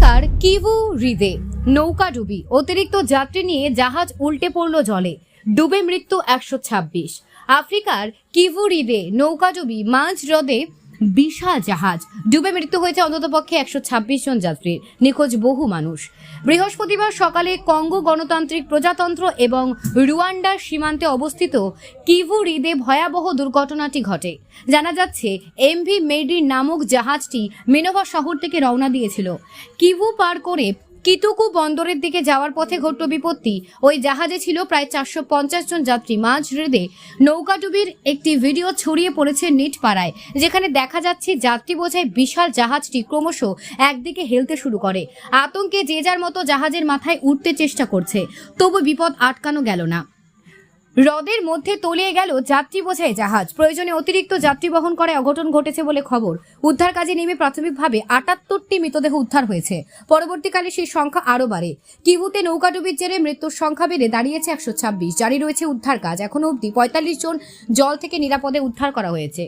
আফ্রিকার কিভু হ্রদে নৌকাডুবি অতিরিক্ত যাত্রী নিয়ে জাহাজ উল্টে পড়ল জলে। ডুবে মৃত্যু একশো ছাব্বিশ। আফ্রিকার কিভু হ্রদে নৌকাডুবি মাঝ হ্রদে বিশাল জাহাজ। ডুবে মৃত্যু হয়েছে অন্ততপক্ষে একশো ছাব্বিশ জন যাত্রীর নিখোঁজ বহু মানুষ। বৃহস্পতিবার সকালে কঙ্গো গণতান্ত্রিক প্রজাতন্ত্র এবং রুয়ান্ডার সীমান্তে অবস্থিত কিভু হৃদে ভয়াবহ দুর্ঘটনাটি ঘটে। জানা যাচ্ছে, এমভি মেডি নামক জাহাজটি মেনোভা শহর থেকে রওনা দিয়েছিল। কিভু পার করে কিতুকু বন্দরের দিকে যাওয়ার পথে ঘটল বিপত্তি। ওই জাহাজে ছিল প্রায় চারশো পঞ্চাশ জন যাত্রী। মাঝ হ্রদে নৌকাডুবির একটি ভিডিও ছড়িয়ে পড়েছে নিট পাড়ায় যেখানে দেখা যাচ্ছে যাত্রী বোঝায় বিশাল জাহাজটি ক্রমশ একদিকে হেলতে শুরু করে। আতঙ্কে যে যার মতো জাহাজের মাথায় উঠতে চেষ্টা করছে, তবু বিপদ আটকানো গেল না। হ্রদের মধ্যে তলিয়ে গেল যাত্রী বোঝাই জাহাজ। প্রয়োজনে অতিরিক্ত যাত্রী বহন করায় অঘটন ঘটেছে বলে খবর। উদ্ধার কাজে নেমে প্রাথমিকভাবে আটাত্তরটি মৃতদেহ উদ্ধার হয়েছে। পরবর্তীকালে সেই সংখ্যা আরও বাড়ে। কিবুতে নৌকাডুবির জেরে মৃত্যুর সংখ্যা বেড়ে দাঁড়িয়েছে একশো ছাব্বিশ। জারি রয়েছে উদ্ধার কাজ। এখনও অবধি পঁয়তাল্লিশ জন জল থেকে নিরাপদে উদ্ধার করা হয়েছে।